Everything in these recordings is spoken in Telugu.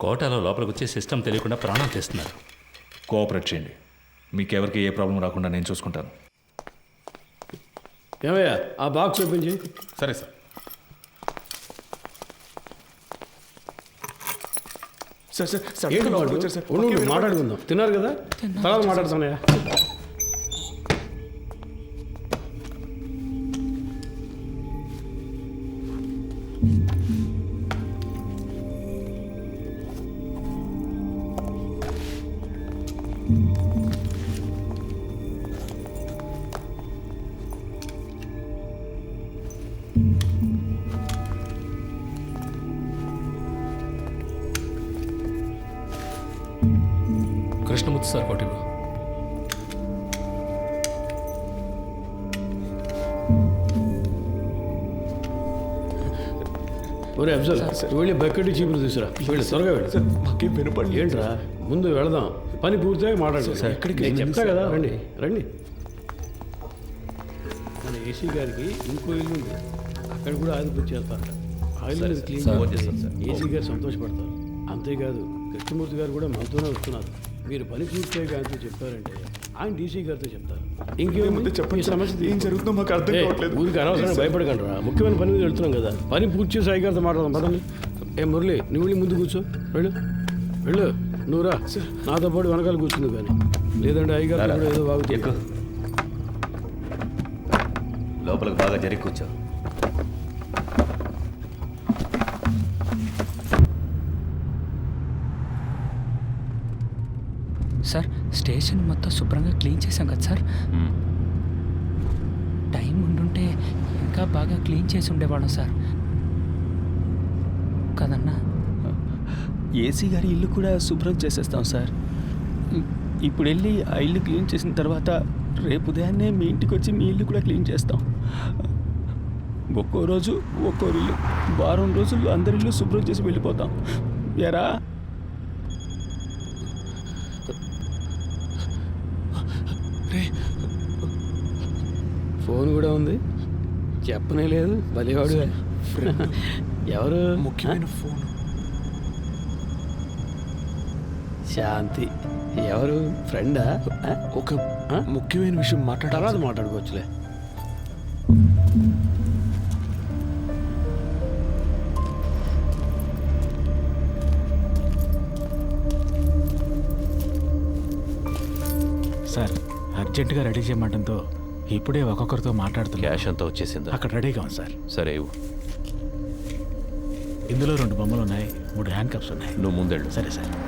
కోటాలో లోపలికి వచ్చే సిస్టమ్ తెలియకుండా ప్రాణాలు తీస్తున్నారు. కోఆపరేట్ చేయండి. మీకెవరికి ఏ ప్రాబ్లం రాకుండా నేను చూసుకుంటాను. ఏమయ్యా ఆ బాక్స్ ఓపెన్ చేయి. సరే సార్. సార్ సార్ సార్ మాట్లాడుకుందాం. తిన్నారు కదా? తర్వాత మాట్లాడుతున్నాయా కృష్ణమూర్తి సార్ కోటిలో. ఒరే అఫ్జల్ వెళ్ళి బకెట్ చీపులు తీసురా. వెళ్ళి త్వరగా వెళ్ళి. సార్ మాకేం వినపడి ఏంట్రా? ముందు వెళదాం. పని పూర్తిగా మాట్లాడు ఎక్కడికి? నేను వెళ్ళండి చెప్తా సార్. కదా. రండి రండి. మన ఏసీ గారికి ఇంకో ఇల్లు ఉంది. అక్కడ కూడా ఆదిపత్తి చేస్తారట. ఆ ఇల్లు క్లీన్ చేస్తే ఏసీ గారు సంతోషపడతారు. అంతేకాదు కృష్ణమూర్తి గారు కూడా మనతోనే వస్తున్నారు. మీరు పని పూర్తిగా ఆయనతో చెప్పారంటే ఆయన డీసీ గారితో చెప్తారు. ఇంకేముంది? ముందు చెప్పండి. సమస్య ఏం జరుగుతుందో మాకు అర్థం కావట్లేదు. ఊరికి అనవసరంగా భయపడకండి రా. ముఖ్యమైన పని మీద వెళ్తున్నాం కదా. పని పూర్తి చేసి అయ్యగారితో మాట్లాడదాం. పదండి. ఏ మురళి నువ్వు వెళ్ళి ముందు కూర్చో. వెళ్ళు. వెళ్ళు. నువ్వు రా. నాతో పాటు వెనకాల కూర్చుంది కానీ. లేదంటే అయ్యగారు కూడా ఏదో బాగుతుంది లోపలికి బాగా జరిగి కూర్చో. స్టేషన్ మొత్తం శుభ్రంగా క్లీన్ చేశాం కదా సార్. టైం ఉండుంటే ఇంకా బాగా క్లీన్ చేసి ఉండేవాళ్ళం సార్. కదన్నా? ఏసీ గారి ఇల్లు కూడా శుభ్రం చేసేస్తాం సార్. ఇప్పుడు వెళ్ళి ఆ ఇల్లు క్లీన్ చేసిన తర్వాత రేపు ఉదయాన్నే మీ ఇంటికి వచ్చి మీ ఇల్లు కూడా క్లీన్ చేస్తాం. ఒక్కో రోజు ఒక్కో ఇల్లు వారం రోజుల్లో అందరి ఇల్లు శుభ్రం చేసి వెళ్ళిపోతాం. ఎరా? ఫోన్ కూడా ఉంది. చెప్పనే లేదు భలేవాడు. ఎవరు? ముఖ్యమైన ఫోన్. శాంతి. ఎవరు? ఫ్రెండా? ఒక ముఖ్యమైన విషయం మాట్లాడాలి తర్వాత మాట్లాడుకోవచ్చులే. సార్ అర్జెంటుగా రెడీ చేయమంటంతో ఇప్పుడే ఒక్కొక్కరితో మాట్లాడుతున్నా. క్యాష్ అంతా వచ్చేసిందా? అక్కడ రెడీగా ఉంది సార్. సరే ఇవ్వు. ఇందులో రెండు బొమ్మలు ఉన్నాయి మూడు హ్యాండ్ కప్స్ ఉన్నాయి. నువ్వు ముందెళ్ళు. సరే సార్.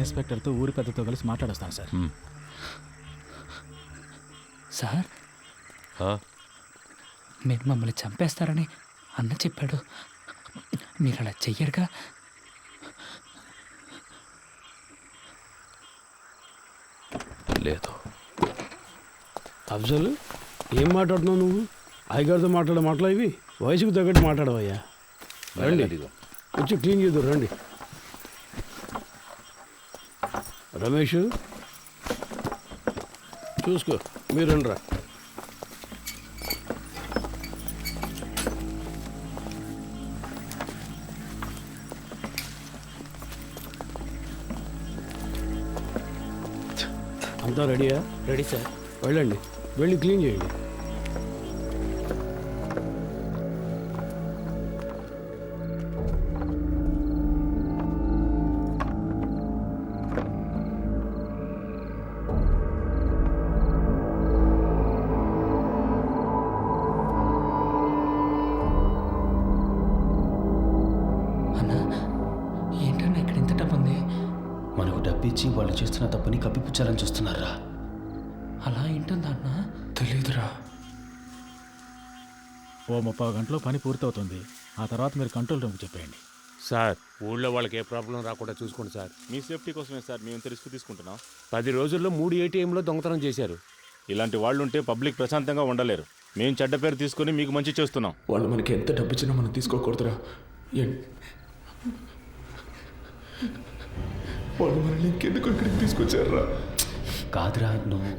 ఇన్స్పెక్టర్తో ఊరి పెద్దతో కలిసి మాట్లాడొస్తాను సార్. సార్? మీరు మమ్మల్ని చంపేస్తారని అన్న చెప్పాడు. మీరు అలా చెయ్యరుగా? లేదు. అఫ్జల్ ఏం మాట్లాడుతున్నావు నువ్వు? అయ్యగారితో మాట్లాడే మాటలు ఇవి? వయసుకు తగ్గట్టు మాట్లాడవయ్యా. రండి. వచ్చి క్లీన్ చేద్దాం రండి. రమేష్ చూసుకో మీరు రండి రా అంతా రెడీయా? Ready sir. వెళ్ళండి వెళ్ళి క్లీన్ చేయండి. అన్న తెలియదురా ఓ ముప్పై గంటలో పని పూర్తవుతుంది. ఆ తర్వాత మీరు కంట్రోల్ రూమ్కి చెప్పేయండి. సార్ ఊళ్ళో వాళ్ళకి ఏ ప్రాబ్లం రాకుండా చూసుకోండి సార్. మీ సేఫ్టీ కోసమే సార్ మేము ఇంత రిస్క్ తీసుకుంటున్నాం. పది రోజుల్లో మూడు ఏటీఎంలో దొంగతనం చేశారు. ఇలాంటి వాళ్ళు ఉంటే పబ్లిక్ ప్రశాంతంగా ఉండలేరు. మేము చెడ్డ పేరు తీసుకొని మీకు మంచి చేస్తున్నాం. వాళ్ళు మనకి ఎంత డబ్బు ఇచ్చినా మనం తీసుకోకూడదురా. ఎన్- వాళ్ళు మనల్ని ఇంకెందుకు ఇక్కడికి తీసుకొచ్చారా కాదురా నువ్వు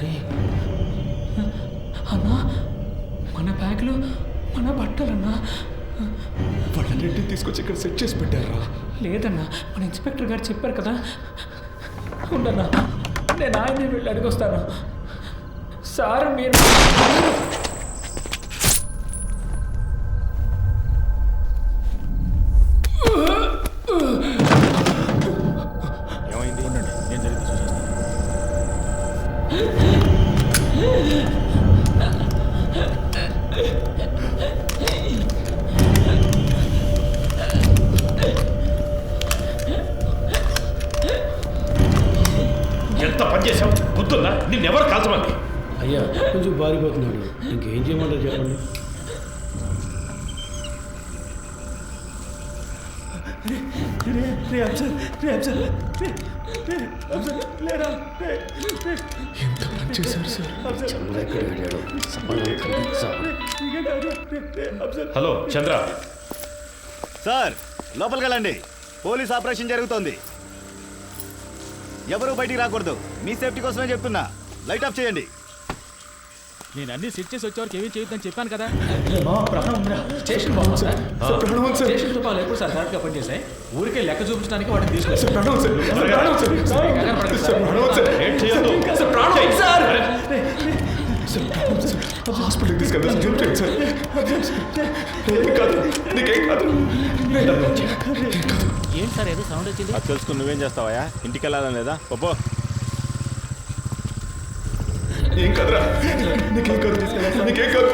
రే. అన్నా మన బ్యాగ్లో మన బట్టలన్నా. వాళ్ళన్నింటినీ తీసుకొచ్చి ఇక్కడ సెట్ చేసి పెట్టారా? లేదన్నా మన ఇన్స్పెక్టర్ గారు చెప్పారు కదా. ఉండన్నా నేను ఆయన్ని వెళ్ళి అడిగొస్తాను. సార్ మీరు అయ్యా కొంచెం పారిపోతున్నాడు. ఇంకేం చేయమంటారు చెప్పండి. ఎంత పని చేశారు సార్? చంద్ర ఎక్కడ వెళ్ళాడు? సంబంధం కనిపించా హలో చంద్ర. సార్ లోపలికి వెళ్ళండి. పోలీస్ ఆపరేషన్ జరుగుతోంది. ఎవరు బయటికి రాకూడదు. మీ సేఫ్టీ కోసమే చెప్తున్నా. లైట్ ఆఫ్ చేయండి. నేను అన్ని సెట్ చేసి వచ్చేవరకు ఏమీ చేయొద్దని చెప్పాను కదా. స్టేషన్ బాగుంది sir? Sir Pranavam sir. Station తుపాలు ఎప్పుడు సార్ కరెక్ట్గా పనిచేసాయి ఊరికే లెక్క చూపించడానికి వాటిని తీసుకొచ్చి sir. Pranavam sir. Sir Pranavam sir sir Pranavam sir. ఏం చేయొద్దు. Sir Pranavam sir sir. Pranavam sir. హాస్పిటల్కి తీసుకెళ్దాం. సార్ హెల్ప్ చేయండి సార్. ఏం కాదు. నీకేం కాదు. ఏంటి సార్ ఏదో సౌండ్ వచ్చింది? అది తెలుసుకుని నువ్వేం చేస్తావా ఇంటికి వెళ్ళాలని లేదా? పప్పు ఏం కాదురా? నీకేం కాదు నీకేం కాదు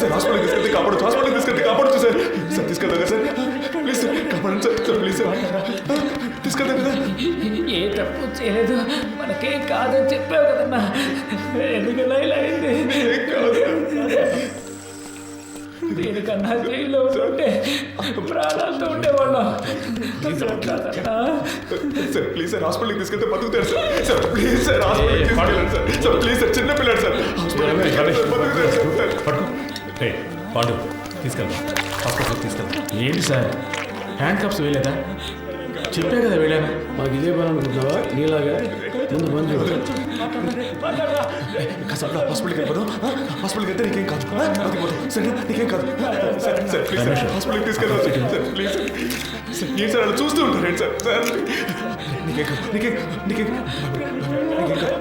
సార్ హాస్పిటల్కి తీసుకెళ్తే కాపాడచ్చు హాస్పిటల్కి తీసుకెళ్తే కాపాడచ్చు సార్. సార్ తీసుకెళ్తాం సార్. ప్లీజ్ సార్ కాపాడండి సార్. Sir please sir. తీసుకెళ్తాం కదా ఏ తప్పు చేయలేదు. మనకేం కాదని చెప్పావు కదన్నా. ఎందుకలా ఇలా అయింది? కాదు దీనికన్నా జైల్లో ఉంటే ప్రాణాలతో ఉండేవాళ్ళం. సార్ ప్లీజ్ సార్ హాస్పిటల్కి తీసుకెళ్తే బతుకుతారు సార్ సార్ ప్లీజ్ సార్ హాస్పిటల్కి తీసుకెళ్ళండి సార్ సార్ ప్లీజ్ సార్ చిన్న పిల్లడు సార్ పాండు తీసుకెళ్దాం. హాస్పిటల్కి తీసుకెళ్దాం. ఏంటి సార్? Hand cups వేయలేదా? చెప్పే కదా వెళ్ళాను. మాకు ఇదే పని అనుకుంటున్నావా? నీలాగా ముందు చూడు కాసేపు హాస్పిటల్కి వెళ్ళిపోదాం హాస్పిటల్కి వెళ్తే నీకేం కాదు సరే నీకేం కాదు సార్ సార్ ప్లీజ్ సార్ హాస్పిటల్కి తీసుకెళ్ళాం సార్ ప్లీజ్ సార్ ఏం సార్ అలా చూస్తూ ఉంటారు సార్ సార్ నీకేం కాదు నీకేం నీకేం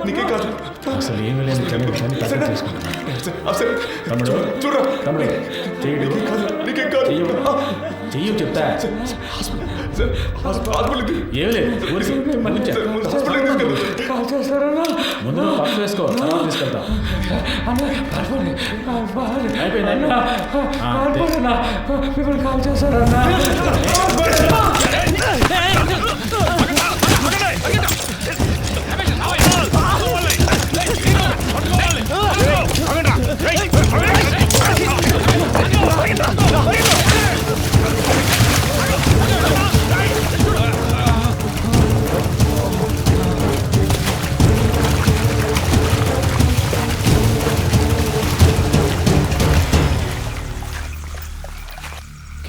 నీకేం కాదు అసలు ఏమీ సార్ తమ్ముడు. చూడరా చెయ్యు చెప్తా హాస్పిటల్ సార్ హాస్పిటల్ హాస్పిటల్కి ఏం లేదు ఊరికి సార్ ముందు నువ్వు పక్క వేసుకో తర్వాత తీసుకెళ్తాం అయిపోయిందా? ఆ, అంతే. మిమ్మల్ని కాల్ చేస్తారన్నా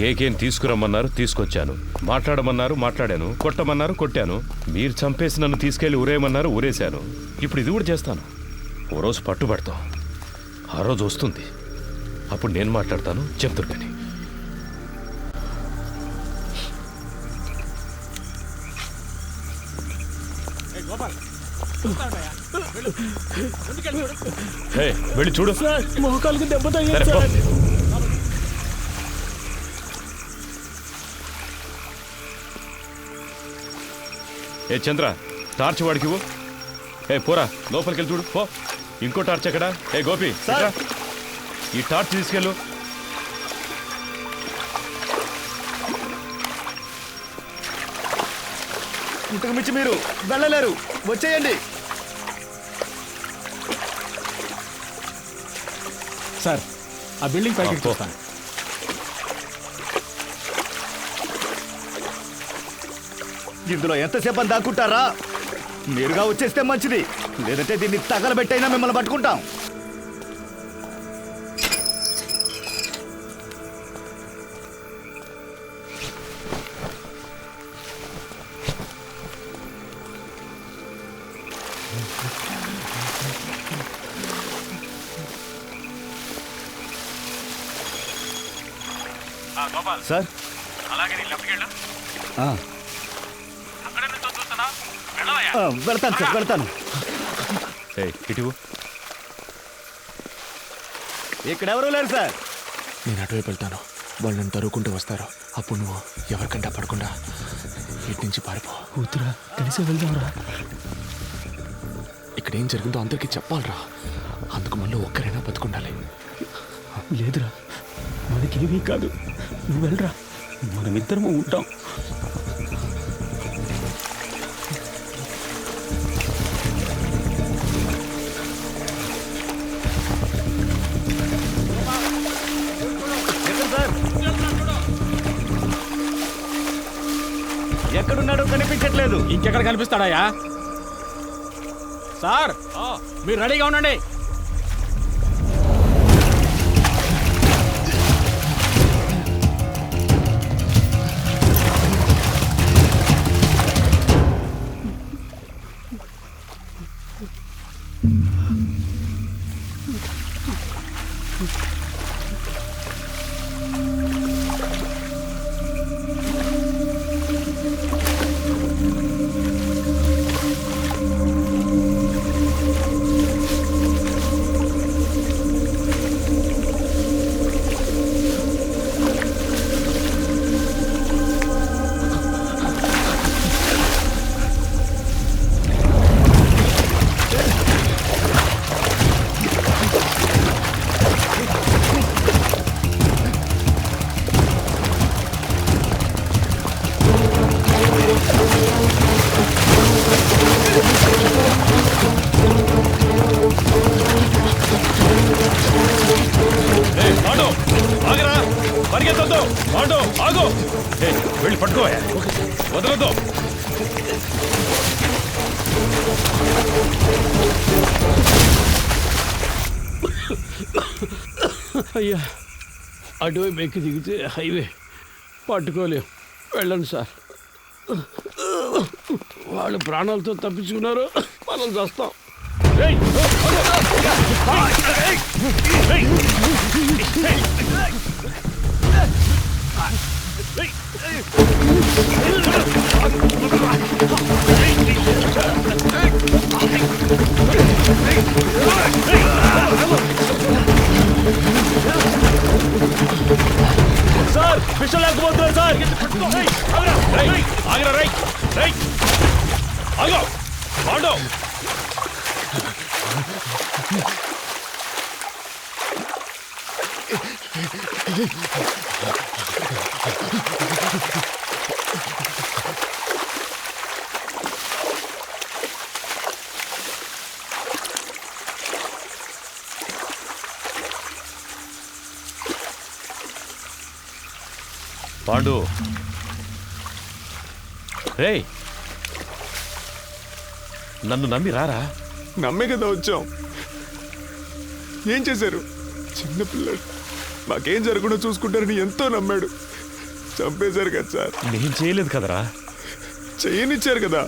కేకేని తీసుకురమ్మన్నారు తీసుకొచ్చాను. మాట్లాడమన్నారు మాట్లాడాను. కొట్టమన్నారు కొట్టాను. మీరు చంపేసి నన్ను తీసుకెళ్ళి ఊరేయమన్నారు ఊరేశాను. ఇప్పుడు ఇది కూడా చేస్తాను. ఓ రోజు పట్టుబడతాం ఆ రోజు వస్తుంది. అప్పుడు నేను మాట్లాడతాను కానీ. హే, వెళ్ళి చూడు. మోకాలకు దెబ్బ ఏ చంద్ర టార్చ్ వాడికి ఇవ్వు. ఏ పోరా లోపలికి వెళ్ళి చూడు పో. ఇంకో టార్చ్ ఎక్కడ? ఏ గోపి. ఈ టార్చ్ తీసుకెళ్ళు. ఇంతకు మించి మీరు వెళ్ళలేరు. వచ్చేయండి. సార్ ఆ బిల్డింగ్ పైకి చూస్తాను ఇందులో ఎంతసేపు అని దాక్కుంటారా? మీరుగా వచ్చేస్తే మంచిది. లేదంటే దీన్ని తగలబెట్టైనా మిమ్మల్ని పట్టుకుంటాం. వెళ్తాను సార్ వెళ్తాను ఇటు ఇక్కడ ఎవరు లేరు సార్. నేను అటువైపు వెళ్తాను. వాళ్ళు నన్ను తరువుకుంటూ వస్తారు. అప్పుడు నువ్వు ఎవరికంటా పడకుండా ఇటు నుంచి పారిపో. కూతురా కలిసి వెళ్దాంరా. ఇక్కడ ఏం జరిగిందో అందరికీ చెప్పాలరా. అందుకు మళ్ళీ ఒక్కరైనా బతుకుండాలి. లేదురా మనకేమీ కాదు. నువ్వు వెళ్ళరా. మనమిద్దరము ఉంటాం. ఎక్కడున్నాడో కనిపించట్లేదు. ఇంకెక్కడ కనిపిస్తాడాయా? సార్ మీరు రెడీగా ఉండండి. వెళ్ళి పట్టుకో వదలొద్దు. అయ్యా అటువైపు ఎక్కి దిగితే హైవే పట్టుకోలేం. వెళ్ళండి సార్. వాళ్ళు ప్రాణాలతో తప్పించుకున్నారు. మనం చేస్తాం. సార్ విషయం లేకపోతున్నారు సార్. రేయ్, ఆగరా రై రై ఆగో పాండు పాండు. రే నన్ను నమ్మి రారా? నమ్మే కదా వచ్చాం. ఏం చేశారు? చిన్నపిల్లడు మాకేం జరగకుండా చూసుకుంటారని ఎంతో నమ్మాడు. చంపేశారు కదా సార్. నేను చేయలేదు కదరా. చేయనిచ్చారు కదా.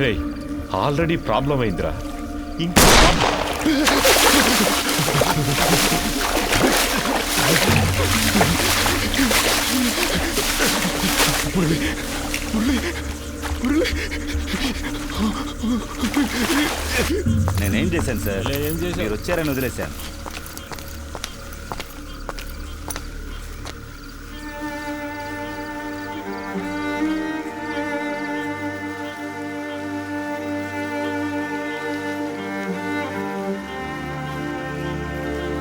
రే ఆల్రెడీ ప్రాబ్లం అయిందిరా. ఇంకా నేనేం చేశాను సార్? మీరు వచ్చారని వదిలేశాను.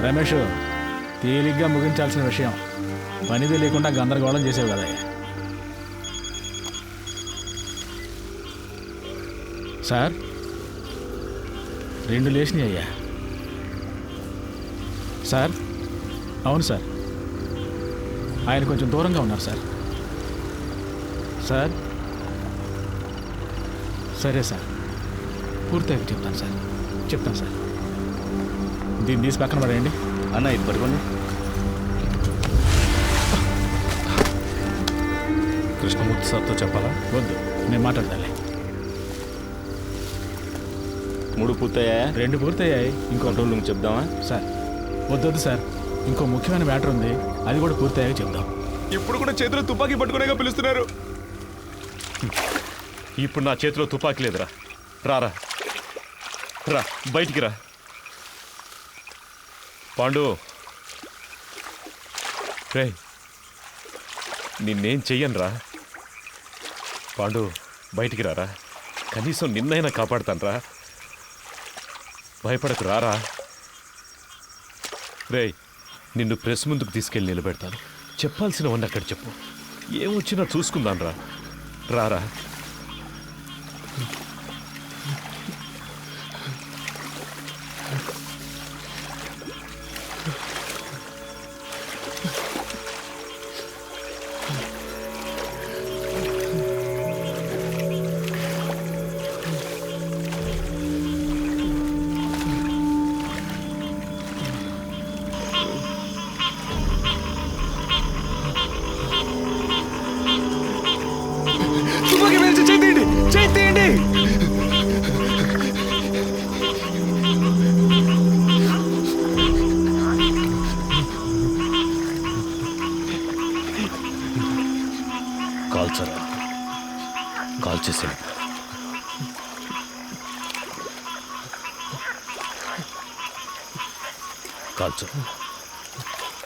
రమేష్ తేలిగ్గా ముగించాల్సిన విషయం. పని తెలియకుండా గందరగోళం చేసేవి కదా సార్ రెండు లేచినాయి అయ్యా. సార్ అవును సార్. ఆయన కొంచెం దూరంగా ఉన్నారు సార్. సార్ సరే సార్. పూర్తయితే చెప్తాను సార్. చెప్తాను సార్. దీన్ని తీసి పక్కన పడేయండి. అన్న ఇది పట్టుకోండి కృష్ణమూర్తి సార్తో చెప్పాలా? వద్దు నేను మాట్లాడతాలే. మూడు పూర్తయ్యా రెండు పూర్తయ్యాయి. ఇంకో కంట్రోల్ రూమ్ చెప్దామా? సార్ వద్దొద్దు సార్. ఇంకో ముఖ్యమైన మ్యాటర్ ఉంది. అది కూడా పూర్తయ్యాక చెప్దాం. ఇప్పుడు కూడా చేతిలో తుపాకీ పట్టుకునేగా పిలుస్తున్నారు. ఇప్పుడు నా చేతిలో తుపాకీ లేదురా. రారా. రా బయటికి రా. పాండు. రే నిన్నేం చెయ్యనురా? పాండు బయటికి రారా? కనీసం నిన్నైనా కాపాడుతానురా? భయపడకు రారా? రే నిన్ను ప్రెస్ ముందుకు తీసుకెళ్ళి నిలబెడతాను. చెప్పాల్సినవన్నీ అక్కడ చెప్పు. ఏమొచ్చినా చూసుకుందాం రా రారా?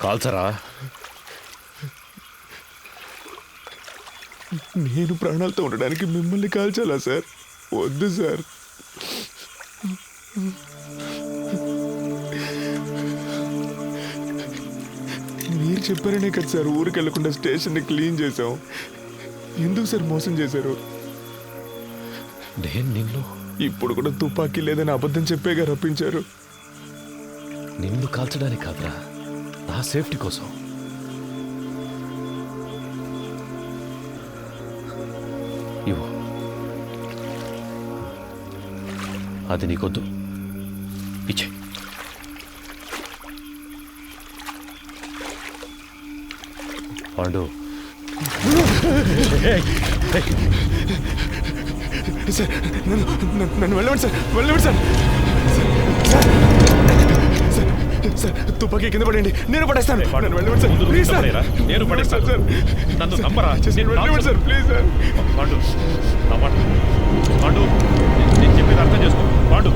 కాల్చరా? నేను ప్రాణాలతో ఉండడానికి మిమ్మల్ని కాల్చాలా సార్? వద్దు సార్. మీరు చెప్పారనే కదా సార్ ఊరికి వెళ్ళకుండా స్టేషన్ని క్లీన్ చేసాం ఎందుకు సార్ మోసం చేశారు? నేను నిన్ను ఇప్పుడు కూడా తుపాకీ లేదని అబద్ధం చెప్పేగా రప్పించారు. నిన్ను కాల్చడానికి కాదురా. నా సేఫ్టీ కోసం. ఇవో అది నీకొద్దు. ఇచ్చే. పాండు. సార్ నన్ను నన్ను- వెళ్ళవండి సార్ వెళ్ళవండి సార్. సార్, సార్, సార్ తుపాకీ కింద పడండి నేను పడేస్తాను నన్ను వెళ్ళండి సార్ ప్లీజ్ సార్? నేను పడేస్తాను. సార్ నన్ను నమ్మరా సార్, నేను కాల్చను. సార్ ప్లీజ్ సార్ పాండు నా మాట పాండు నేను చెప్పేది అర్థం చేసుకో పాండు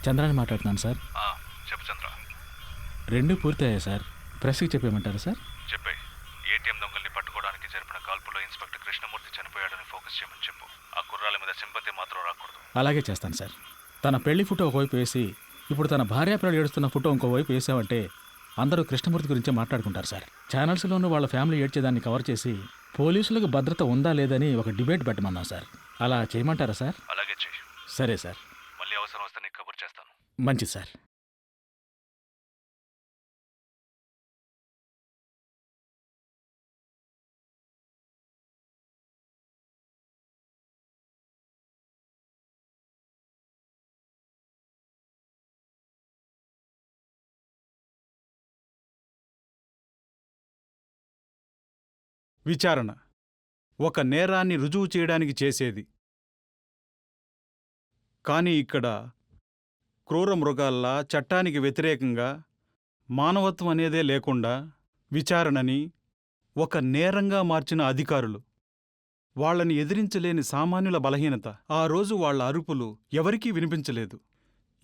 సార్ చంద్రాని మాట్లాడుతున్నాను సార్. చెప్పు చంద్ర. రెండు పూర్తయ్యాయి సార్. ప్రెస్కి చెప్పేయమంటారా సార్? చెప్పే. ఏటీఎం దొంగల్ని పట్టుకోవడానికి జరిపిన కాల్పులో ఇన్స్పెక్టర్ కృష్ణమూర్తి చనిపోయాడని ఫోకస్ చేయమని చెప్పు. ఆ కుర్రాల మీద సింపతి మాత్రం రాకూడదు. అలాగే చేస్తాను సార్. తన పెళ్ళి ఫోటో ఒకవైపు వేసి ఇప్పుడు తన భార్య పిల్లలు ఏడుస్తున్న ఫోటో ఇంకోవైపు వేసామంటే అందరూ కృష్ణమూర్తి గురించి మాట్లాడుకుంటారు సార్. ఛానల్స్లోనూ వాళ్ళ ఫ్యామిలీ ఏడ్చేదాన్ని కవర్ చేసి పోలీసులకు భద్రత ఉందా లేదని ఒక డిబేట్ పెట్టమన్నాం సార్. అలా చేయమంటారా సార్? అలాగే చెయ్యి. సరే సార్ మళ్ళీ అవసరం వస్తే నీకు కబుర్ చేస్తాను మంచిది సార్. విచారణ. ఒక నేరాన్ని రుజువు చేయడానికి చేసేది. కానీ ఇక్కడ క్రూర మృగాల్లా చట్టానికి వ్యతిరేకంగా మానవత్వం అనేదే లేకుండా విచారణని ఒక నేరంగా మార్చిన అధికారులు. వాళ్ళని ఎదిరించలేని సామాన్యుల బలహీనత. ఆ రోజు వాళ్ళ అరుపులు ఎవరికీ వినిపించలేదు.